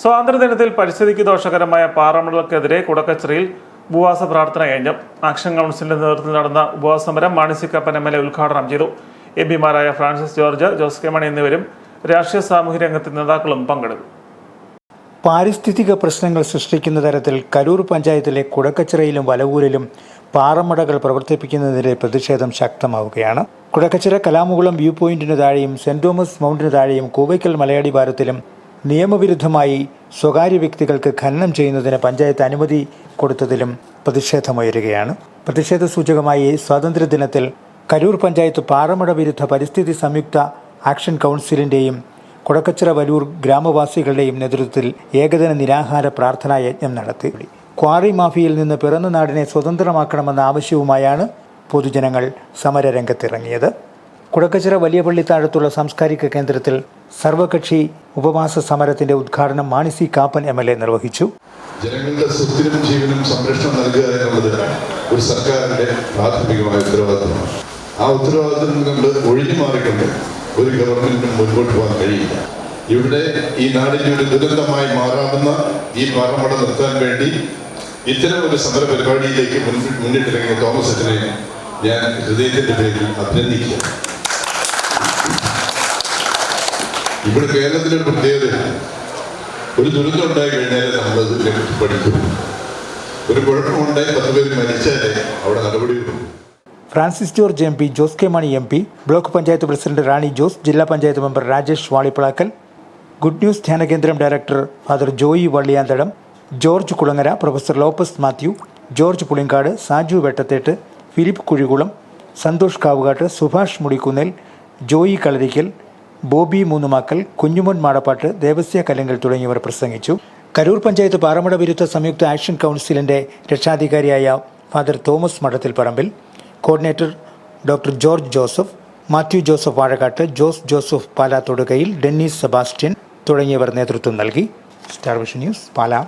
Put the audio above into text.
സ്വാതന്ത്ര്യദിനത്തിൽ പരിസ്ഥിതിക്ക് ദോഷകരമായ പാറമടകൾക്കെതിരെ കുടക്കച്ചിറയിൽ ഉപവാസ പ്രാർത്ഥന കഴിഞ്ഞു ആക്ഷൻ കൗൺസിലിന്റെ നേതൃത്വത്തിൽ നടന്ന ഉപവാസ സമരം മാണിസിക്കപ്പൻ എം എൽ എ ഉദ്ഘാടനം ചെയ്തു. എം പിമാരായ ഫ്രാൻസിസ് ജോർജ് ജോസ് കെ മണി എന്നിവരും രാഷ്ട്രീയ സാമൂഹ്യ രംഗത്തെ നേതാക്കളും പങ്കെടുത്തു. പാരിസ്ഥിതിക പ്രശ്നങ്ങൾ സൃഷ്ടിക്കുന്ന തരത്തിൽ കരൂർ പഞ്ചായത്തിലെ കുടക്കച്ചിറയിലും വലവൂരിലും പാറമടകൾ പ്രവർത്തിപ്പിക്കുന്നതിനെതിരെ പ്രതിഷേധം ശക്തമാവുകയാണ്. കുടക്കച്ചിറ കലാമുകുളം വ്യൂ പോയിന്റിന് താഴെയും സെന്റ് തോമസ് മൗണ്ടിന് താഴെയും കൂവയ്ക്കൽ മലയാടി വാരത്തിലും നിയമവിരുദ്ധമായി സ്വകാര്യ വ്യക്തികൾക്ക് ഖനനം ചെയ്യുന്നതിന് പഞ്ചായത്ത് അനുമതി കൊടുത്തതിലും പ്രതിഷേധമുയരുകയാണ്. പ്രതിഷേധ സൂചകമായി സ്വാതന്ത്ര്യദിനത്തിൽ കരൂർ പഞ്ചായത്ത് പാറമട വിരുദ്ധ പരിസ്ഥിതി സംയുക്ത ആക്ഷൻ കൗൺസിലിന്റെയും കൊടക്കച്ചിറ വലൂർ ഗ്രാമവാസികളുടെയും നേതൃത്വത്തിൽ ഏകദിന നിരാഹാര പ്രാർത്ഥനാ യജ്ഞം നടത്തി. ക്വാറി മാഫിയിൽ നിന്ന് പിറന്ന നാടിനെ സ്വതന്ത്രമാക്കണമെന്ന ആവശ്യവുമായാണ് പൊതുജനങ്ങൾ സമരരംഗത്തിറങ്ങിയത്. കുടക്കച്ചിറ വലിയ പള്ളിത്താഴത്തുള്ള സാംസ്കാരിക കേന്ദ്രത്തിൽ സർവകക്ഷി ഉപവാസ സമരത്തിന്റെ ഉദ്ഘാടനം Mani C Kappan M L A നിർവഹിച്ചു. ജനങ്ങളുടെ സ്വത്തിനും ജീവനും സംരക്ഷണം നൽകുക എന്നുള്ളത് ഒരു സർക്കാരിന്റെ പ്രാഥമികമായ ഉത്തരവാദിത്തമാണ്. ആ ഉത്തരവാദിത്തം കണ്ട് ഒഴിഞ്ഞു മാറിക്കൊണ്ട് ഒരു ഗവൺമെന്റിനും മുൻപോട്ട് പോകാൻ കഴിയില്ല. ഇവിടെ ഈ നാടിന്റെ ഒരു ദുരന്തമായി മാറാവുന്ന ഈ പാറമട നിർത്താൻ വേണ്ടി ഇത്തരം ഒരു സമര പരിപാടിയിലേക്ക് മുന്നിട്ടിറങ്ങിയ തോമസ് അച്ഛനെ ഞാൻ ഹൃദയത്തിന്റെ പേരിൽ അഭിനന്ദിക്കുക ഇവിടെ കേരളത്തിലെ പ്രത്യേകത. ഒരു ദുരന്തം ഉണ്ടായി കഴിഞ്ഞാൽ നമ്മളത് ഇതിനെക്കുറിച്ച് പഠിക്കും. ഒരു കുഴപ്പമുണ്ടായി പത്ത് പേര് മരിച്ചാലേ അവിടെ നടപടിയുള്ളൂ Francis George M P Jose K Mani M P block panchayat president Rani Jose ജില്ലാ panchayat member Rajesh Valippilakkal good news ധ്യാനകേന്ദ്രം director father Joy Valliyanthadam George Kulangara professor Lopez Mathew George Pulinkad Saju Vettathettu Philip Kuzhikulam Santhosh Kavukattu Subhash Mudikkunnel Joy Kalarickal Bobby Moonnumakkal Kunjumon Madappattu Devasya Kalankal തുടങ്ങിയവർ പ്രസംഗിച്ചു. കരൂർ പഞ്ചായത്ത് പാറമട വിരുദ്ധ സംയുക്ത action കൗൺസിലിന്റെ രക്ഷാധികാരിയായ father Thomas Madathilparambil. Coordinator doctor George Joseph Mathew Joseph Vazhakkattu Jose Joseph Pala Thodukayil Dennis Sebastian തുടങ്ങിയവർ നേതൃത്വം നൽകി. Star vision news Pala.